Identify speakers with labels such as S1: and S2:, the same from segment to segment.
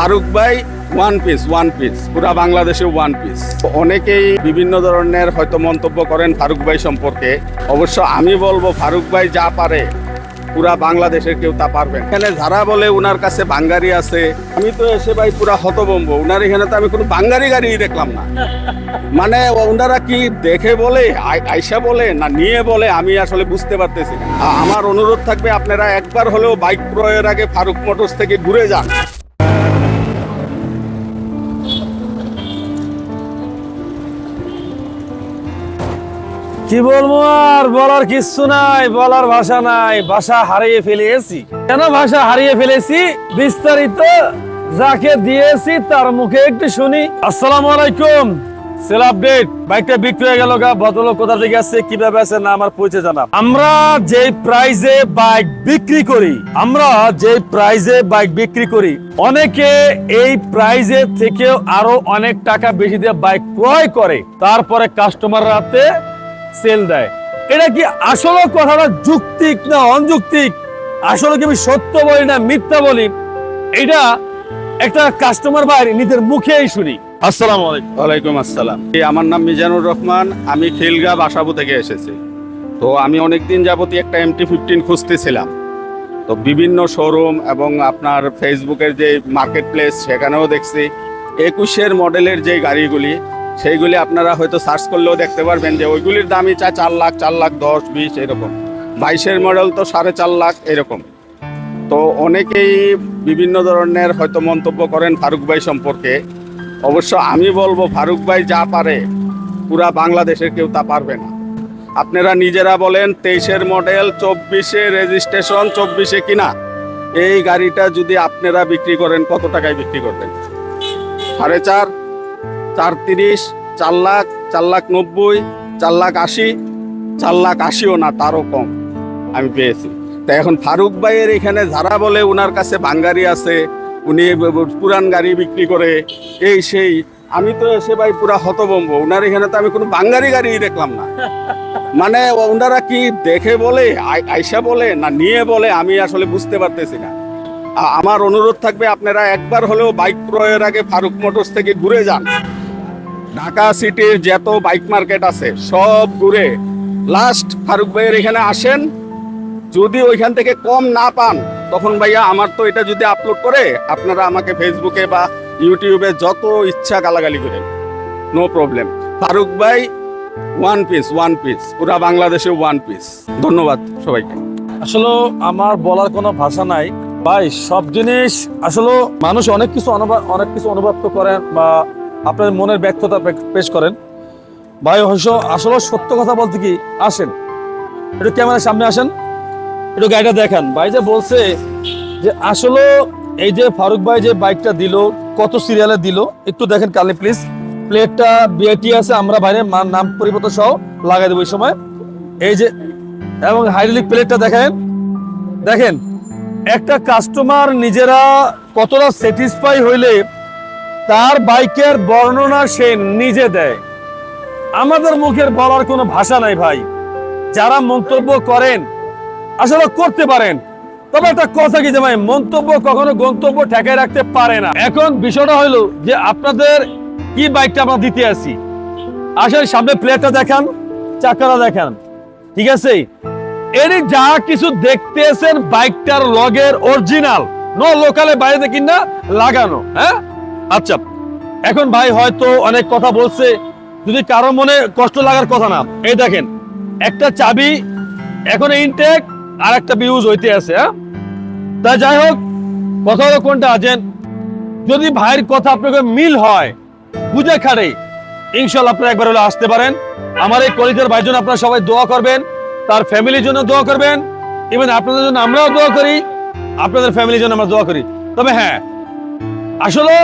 S1: ফারুক ভাই one piece one piece পুরা বাংলাদেশে ওয়ান পিস অনেকেই বিভিন্ন ধরনের হয়তো মন্তব্য করেন ফারুক ভাই সম্পর্কে। অবশ্য আমি বলব, ফারুক ভাই যা পারে, পুরা বাংলাদেশের কেউ তা পারবে না। এখানে যারা বলে উনার কাছে বাঙ্গারি আছে, আমি তো এসে ভাই পুরা হতবম্ব উনার এখানে তো আমি কোনো বাঙ্গারি গাড়ি দেখলাম না। মানে ওনারা কি দেখে বলে, আই- আইসা বলে, না নিয়ে বলে, আমি আসলে বুঝতে পারতেছি আমার অনুরোধ থাকবে, আপনারা একবার হলেও বাইক ক্রয়ের আগে ফারুক মোটরস থেকে ঘুরে যান।
S2: কি বলব আর? বলার কিচ্ছু নাই, বলার ভাষা নাই, ভাষা হারিয়ে ফেলেছি। কেন ভাষা হারিয়ে ফেলেছি? বিস্তারিত যাকে দিয়েছি তার মুখে একটু শুনি। আসসালামু আলাইকুম। Sale update. বাইকটা বিক্রি হয়ে গেল গা, ভদ্রলোক কোথা থেকে আসছে, কীভাবে আছে, না আমার পরিচয় জানা আমরা যে প্রাইজে বাইক বিক্রি করি, আমরা যে প্রাইজে বাইক বিক্রি করি, অনেকে এই প্রাইজের থেকেও আরও অনেক টাকা বেশি দিয়ে বাইক ক্রয় করে। তারপরে কাস্টমার রাতে সেল দেয়। এটা কি আসলে কথাটা যুক্তিক না অযৌক্তিক? আসলে কি আমি সত্য বলি না মিথ্যা বলি? এটা একটা কাস্টমার ভাই নিজের মুখেই শুনি। আসসালামু আলাইকুম।
S1: ওয়ালাইকুম আসসালাম। আমার নাম মিজানুর রহমান, আমি খিলগা বাসাবু থেকে এসেছি। তো আমি অনেক দিন যাবতই একটা এমটি ফিফটিন খুঁজতেছিলাম। তো বিভিন্ন শোরুম এবং আপনার ফেসবুকের যে মার্কেট প্লেস সেখানেও দেখছি। একুশের মডেলের যে গাড়িগুলি সেইগুলি আপনারা হয়তো সার্চ করলেও দেখতে পারবেন যে ওইগুলির দামই চা চার লাখ চার লাখ দশ, বিশ, এরকম। বাইশের মডেল তো সাড়ে চার লাখ, এরকম। তো অনেকেই বিভিন্ন ধরনের হয়তো মন্তব্য করেন ফারুক ভাই সম্পর্কে। অবশ্য আমি বলব, ফারুক ভাই যা পারে, পুরা বাংলাদেশের কেউ তা পারবে না। আপনারা নিজেরা বলেন, তেইশের মডেল চব্বিশে রেজিস্ট্রেশন চব্বিশে কিনা? এই গাড়িটা যদি আপনারা বিক্রি করেন, কত টাকায় বিক্রি করবেন? সাড়ে চার? চার তিরিশ, চার লাখ চার লাখ নব্বই, চার লাখ আশি, চার লাখ আশিও না, তারও কম আমি পেয়েছি। তা এখন ফারুক ভাইয়ের এখানে যারা বলে উনার কাছে বাঙ্গারি আছে, উনি পুরান গাড়ি বিক্রি করে, এই সেই, আমি তো সে ভাই পুরা হতবম্ব ওনার এখানে তো আমি কোনো বাঙ্গারি গাড়ি দেখলাম না। মানে ওনারা কি দেখে বলে আইসা বলে, না নিয়ে বলে, আমি আসলে বুঝতে পারতেছি না। আমার অনুরোধ থাকবে আপনারা একবার হলেও বাইক ক্রয়ের আগে ফারুক মোটরস থেকে ঘুরে যান। ঢাকা সিটির যত বাইক মার্কেট আছে, সব ঘুরে লাস্ট ফারুক ভাইয়ের এখানে আসেন। যদি ওইখান থেকে কম না পান, তখন ভাইয়া আমার তো এটা যদি আপলোড করে, আপনারা আমাকে ফেসবুকে বা ইউটিউবে যত ইচ্ছা গালাগালি করেন। নো প্রবলেম ফারুক ভাই ওয়ান পিস ওয়ান পিস পুরা বাংলাদেশে ওয়ান পিস ধন্যবাদ সবাইকে।
S2: আসলে আমার বলার কোনো ভাষা নাই। ভাই, সব জিনিস আসলে মানুষ অনেক কিছু অনেক কিছু অনুভব করেন বা আপনার মনের ব্যর্থতা পেশ করেন। ভাই হয়তো আসলে সত্য কথা বলতে কি, আসেন। একটু ক্যামেরার সামনে আসেন। একটু গাড়িটা দেখান। ভাই যে বলছে যে আসলে এই যে ফারুক ভাই যে বাইকটা দিল, কত সিরিয়ালে দিল, একটু দেখেন কালি প্লিজ প্লেটটা বিআইটি আছে, আমরা বাইরে নাম পরিবর্তন সহ লাগাই দেবো এই সময়। এই যে, এবং হাইড্রোলিক প্লেটটা দেখেন। দেখেন, একটা কাস্টমার নিজেরা কতটা স্যাটিসফাই হইলে তার বাইকের বর্ণনা সে নিজে দেয়। আমাদের মুখের বলার কোনো ভাষা নাই ভাই। যারা মন্তব্য করেন, আসলে করতে পারেন। তবে একটা কথা কি যে ভাই মন্তব্য কখনো গন্তব্য ঠেকায় রাখতে পারে না। এখন বিষয়টা হলো যে আপনাদের কি বাইকটা আমরা দিতে আসি? আসলে সামনে প্লেটটা দেখান, চাকাটা দেখান। ঠিক আছে? এর যা কিছু দেখতেছেন বাইকটার লগের অরিজিনাল নো লোকালে বাইরে কিনা লাগানো হ্যাঁ? আচ্ছা এখন ভাই হয়তো অনেক কথা বলছে, যদি কারও মনে কষ্ট লাগার কথা না। এই দেখেন, একটা চাবি এখন ইনটেক আর একটা বিউজ হইতে আছে হ্যাঁ? তা যাই হোক, কথা হলো কোনটা আছেন যদি ভাইয়ের কথা আপনাকে মিল হয়, বুঝে খাড়ে ইনশাল্লাহ আপনারা একবার হলে আসতে পারেন। আমার এই কলিজার ভাই জন্য আপনারা সবাই দোয়া করবেন, তার ফ্যামিলির জন্য দোয়া করবেন, ইভেন আপনাদের জন্য আমরাও দোয়া করি, আপনাদের ফ্যামিলির জন্য আমরা দোয়া করি। তবে হ্যাঁ আসলে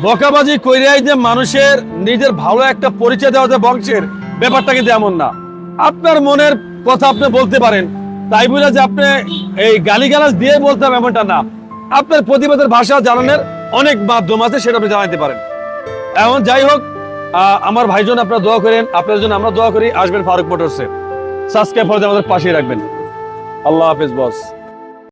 S2: বকাবাজি কইরাই যে মানুষের নিজের ভালো একটা পরিচয় দেওয়া যায় বংশের, ব্যাপারটা কিন্তু এমন না। আপনার মনের কথা আপনি বলতে পারেন, তাই বলে যে আপনি এই গালিগালাজ দিয়ে বলতে হবে এমনটা না। আপনার প্রতিবাদের ভাষা জানানোর অনেক মাধ্যম আছে, সেটা আপনি জানাতে পারেন। এখন যাই হোক আমার ভাইজন আপনারা দোয়া করেন আপনার জন্য আমরা দোয়া করি, আসবেন ফারুক মোটরসে। সাবস্ক্রাইব করে আমাদের পাশে রাখবেন। আল্লাহ হাফেজ, বস।